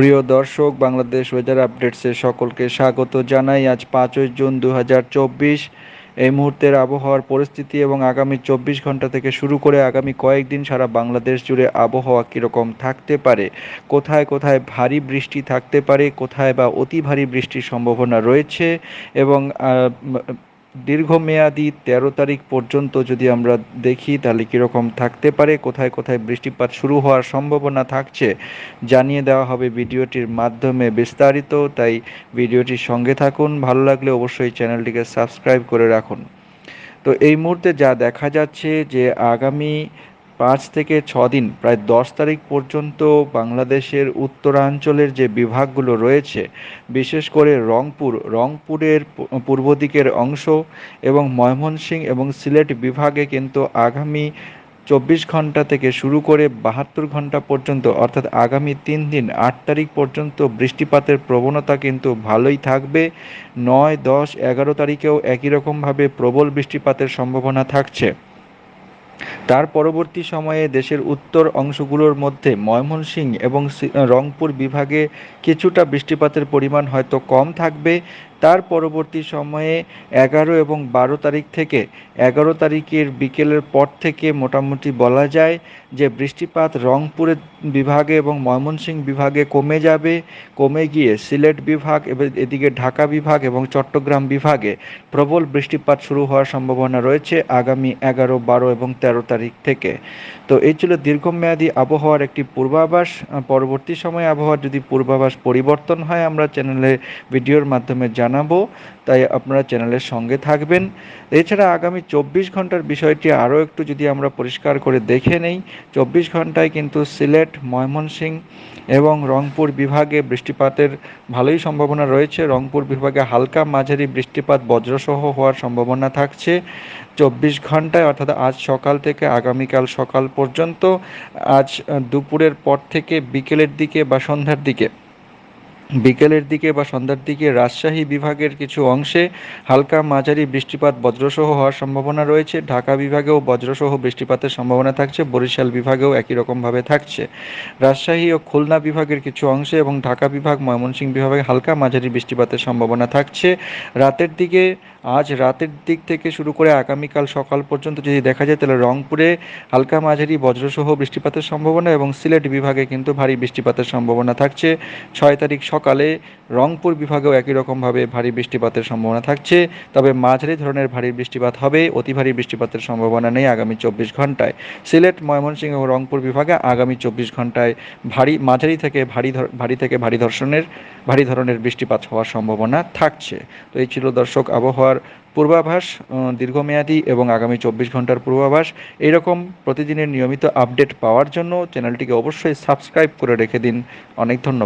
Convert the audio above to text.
প্রিয় দর্শক, বাংলাদেশ ওয়েদার আপডেটসে সকলকে স্বাগত জানাই। আজ পাঁচই জুন দু হাজার চব্বিশ। এই মুহূর্তের আবহাওয়ার পরিস্থিতি এবং আগামী চব্বিশ ঘণ্টা থেকে শুরু করে আগামী কয়েকদিন সারা বাংলাদেশ জুড়ে আবহাওয়া কীরকম থাকতে পারে, কোথায় কোথায় ভারী বৃষ্টি থাকতে পারে, কোথায় বা অতি ভারী বৃষ্টির সম্ভাবনা রয়েছে এবং দীর্ঘমেয়াদী তেরো তারিখ পর্যন্ত যদি আমরা দেখি, তাহলে কীরকম থাকতে পারে? কোথায় কোথায় বৃষ্টিপাত শুরু হওয়ার সম্ভাবনা থাকছে? জানিয়ে দেওয়া হবে ভিডিওটির মাধ্যমে বিস্তারিত। তাই ভিডিওটির সঙ্গে থাকুন। ভালো লাগলে অবশ্যই চ্যানেলটিকে সাবস্ক্রাইব করে রাখুন। তো এই মুহূর্তে যা দেখা যাচ্ছে যে আগামী পাঁচ থেকে ছ দিন, প্রায় দশ তারিখ পর্যন্ত বাংলাদেশের উত্তরাঞ্চলের যে বিভাগগুলো রয়েছে, বিশেষ করে রংপুর, রংপুরের পূর্ব দিকের অংশ এবং ময়মনসিংহ এবং সিলেট বিভাগে কিন্তু আগামী চব্বিশ ঘণ্টা থেকে শুরু করে বাহাত্তর ঘণ্টা পর্যন্ত, অর্থাৎ আগামী তিন দিন, আট তারিখ পর্যন্ত বৃষ্টিপাতের প্রবণতা কিন্তু ভালোই থাকবে। নয়, দশ, এগারো তারিখেও একই রকমভাবে প্রবল বৃষ্টিপাতের সম্ভাবনা থাকছে। তার পরবর্তী সময়ে দেশের উত্তর অংশগুলোর মধ্যে ময়মনসিংহ এবং রংপুর বিভাগে কিছুটা বৃষ্টিপাতের পরিমাণ হয়তো কম থাকবে। তার পরবর্তী সময়ে এগারো এবং বারো তারিখ থেকে এগারো তারিখের বিকেলের পর থেকে মোটামুটি বলা যায় যে বৃষ্টিপাত রংপুরের বিভাগে এবং ময়মনসিংহ বিভাগে কমে যাবে। কমে গিয়ে সিলেট বিভাগ এবং এদিকে ঢাকা বিভাগ এবং চট্টগ্রাম বিভাগে প্রবল বৃষ্টিপাত শুরু হওয়ার সম্ভাবনা রয়েছে আগামী এগারো, বারো এবং তেরো তারিখ থেকে। তো এই ছিল দীর্ঘমেয়াদী আবহাওয়ার একটি পূর্বাভাস। পরবর্তী সময়ে আবহাওয়ার যদি পূর্বাভাস পরিবর্তন হয়, আমরা চ্যানেলে ভিডিওর মাধ্যমে জানাব, তাই আপনারা চ্যানেলের সঙ্গে থাকবেন। এছাড়া আগামী চব্বিশ ঘণ্টার বিষয়টি আরও একটু যদি আমরা পরিষ্কার করে দেখে নেই, চব্বিশ ঘন্টায় কিন্তু সিলেট ময়মনসিংহ এবং রংপুর বিভাগে বৃষ্টিপাতের ভালোই সম্ভাবনা রয়েছে। রংপুর বিভাগে হালকা মাঝারি বৃষ্টিপাত বজ্রসহ হওয়ার সম্ভাবনা থাকছে। চব্বিশ ঘন্টায় অর্থাৎ আজ সকাল থেকে আগামীকাল সকাল পর্যন্ত, আজ দুপুরের পর থেকে বিকেলের দিকে বা সন্ধ্যার দিকে বিকেলের দিকে বা সন্ধ্যার দিকে রাজশাহী বিভাগের কিছু অংশে হালকা মাঝারি বৃষ্টিপাত বজ্রসহ হওয়ার সম্ভাবনা রয়েছে। ঢাকা বিভাগেও বজ্রসহ বৃষ্টিপাতের সম্ভাবনা থাকছে। বরিশাল বিভাগেও একই রকমভাবে থাকছে। রাজশাহী ও খুলনা বিভাগের কিছু অংশে এবং ঢাকা বিভাগ, ময়মনসিংহ বিভাগে হালকা মাঝারি বৃষ্টিপাতের সম্ভাবনা থাকছে। রাতের দিকে, আজ রাতের দিক থেকে শুরু করে আগামীকাল সকাল পর্যন্ত যদি দেখা যায়, তাহলে রংপুরে হালকা মাঝারি বজ্রসহ বৃষ্টিপাতের সম্ভাবনা এবং সিলেট বিভাগে কিন্তু ভারী বৃষ্টিপাতের সম্ভাবনা থাকছে। ছয় তারিখ রংপুর বিভাগেও একই রকমভাবে ভারী বৃষ্টিপাতের সম্ভাবনা থাকছে। তবে মাঝারি ধরনের ভারী বৃষ্টিপাত হবে, অতি ভারী বৃষ্টিপাতের সম্ভাবনা নেই আগামী চব্বিশ ঘন্টায় সিলেট, ময়মনসিংহ এবং রংপুর বিভাগে আগামী চব্বিশ ঘন্টায় ভারী, মাঝারি থেকে ভারী ভারী থেকে ভারী ধর্ষণের, ভারী ধরনের বৃষ্টিপাত হওয়ার সম্ভাবনা থাকছে। তো এই ছিল দর্শক আবহাওয়ার পূর্বাভাস দীর্ঘমেয়াদী এবং আগামী চব্বিশ ঘণ্টার পূর্বাভাস। এইরকম প্রতিদিনের নিয়মিত আপডেট পাওয়ার জন্য চ্যানেলটিকে অবশ্যই সাবস্ক্রাইব করে রেখে দিন। অনেক ধন্যবাদ।